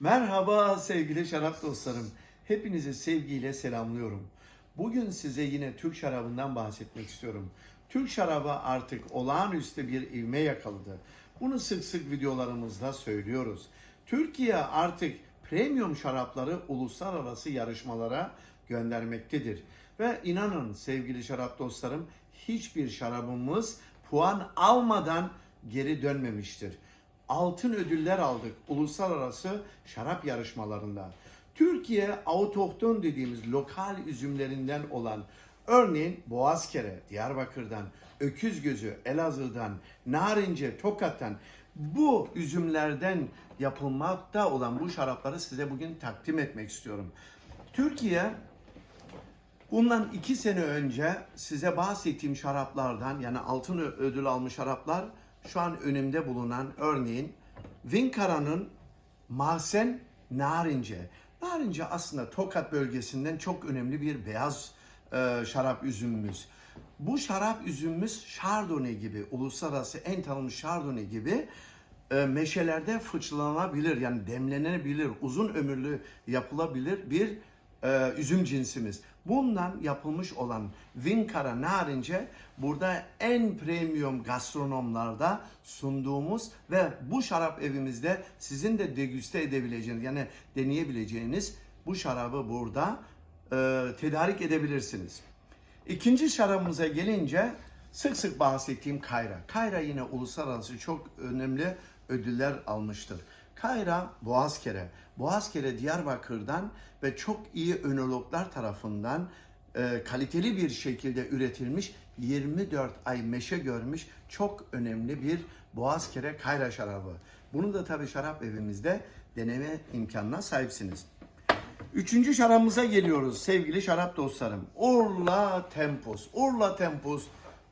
Merhaba sevgili şarap dostlarım. Hepinizi sevgiyle selamlıyorum. Bugün size yine Türk şarabından bahsetmek istiyorum. Türk şarabı artık olağanüstü bir ivme yakaladı. Bunu sık sık videolarımızda söylüyoruz. Türkiye artık premium şarapları uluslararası yarışmalara göndermektedir. Ve inanın sevgili şarap dostlarım hiçbir şarabımız puan almadan geri dönmemiştir altın ödüller aldık uluslararası şarap yarışmalarında. Türkiye autohton dediğimiz lokal üzümlerinden olan örneğin Boğazkere, Diyarbakır'dan, Öküzgözü, Elazığ'dan, Narince, Tokat'tan bu üzümlerden yapılmakta olan bu şarapları size bugün takdim etmek istiyorum. Türkiye Bundan iki sene önce size bahsettiğim şaraplardan yani altın ödül almış şaraplar şu an önümde bulunan örneğin Vinkara'nın Mahsen Narince. Narince aslında Tokat bölgesinden çok önemli bir beyaz e, şarap üzümümüz. Bu şarap üzümümüz Chardonnay gibi, uluslararası en tanınmış Chardonnay gibi e, meşelerde fıçılanabilir yani demlenebilir, uzun ömürlü yapılabilir bir e, üzüm cinsimiz. Bundan yapılmış olan Vinkara narince burada en premium gastronomlarda sunduğumuz ve bu şarap evimizde sizin de degüste edebileceğiniz yani deneyebileceğiniz bu şarabı burada e, tedarik edebilirsiniz. İkinci şarabımıza gelince sık sık bahsettiğim Kayra. Kayra yine uluslararası çok önemli ödüller almıştır. Kayra Boğazkere. Boğazkere Diyarbakır'dan ve çok iyi önologlar tarafından e, kaliteli bir şekilde üretilmiş 24 ay meşe görmüş çok önemli bir Boğazkere Kayra şarabı. Bunu da tabii şarap evimizde deneme imkanına sahipsiniz. Üçüncü şarabımıza geliyoruz sevgili şarap dostlarım. Urla Tempus. Urla Tempus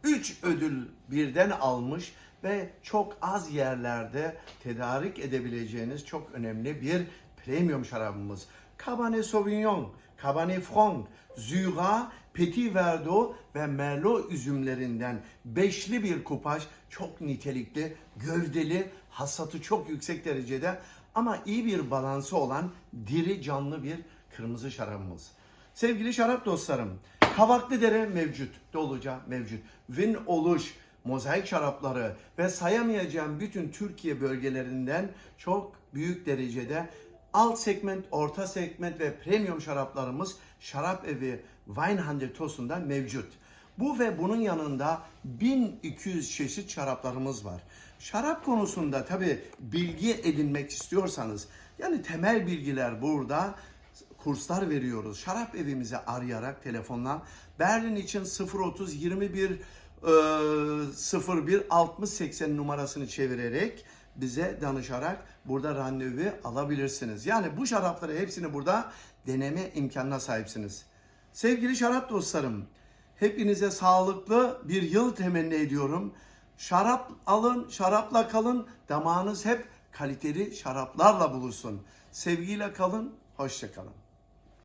3 ödül birden almış ve çok az yerlerde tedarik edebileceğiniz çok önemli bir premium şarabımız. Cabernet Sauvignon, Cabernet Franc, Zyra, Petit Verdot ve Merlot üzümlerinden beşli bir kupaj çok nitelikli, gövdeli, hasatı çok yüksek derecede ama iyi bir balansı olan diri canlı bir kırmızı şarabımız. Sevgili şarap dostlarım, Kavaklı Dere mevcut, Doluca mevcut. Vin Oluş, mozaik şarapları ve sayamayacağım bütün Türkiye bölgelerinden çok büyük derecede alt segment, orta segment ve premium şaraplarımız şarap evi Weinhandel Tosun'da mevcut. Bu ve bunun yanında 1200 çeşit şaraplarımız var. Şarap konusunda tabi bilgi edinmek istiyorsanız yani temel bilgiler burada kurslar veriyoruz. Şarap evimizi arayarak telefonla Berlin için 030 21 e, 01 60 80 numarasını çevirerek bize danışarak burada randevu alabilirsiniz. Yani bu şarapları hepsini burada deneme imkanına sahipsiniz. Sevgili şarap dostlarım, hepinize sağlıklı bir yıl temenni ediyorum. Şarap alın, şarapla kalın, damağınız hep kaliteli şaraplarla buluşsun. Sevgiyle kalın, hoşça kalın.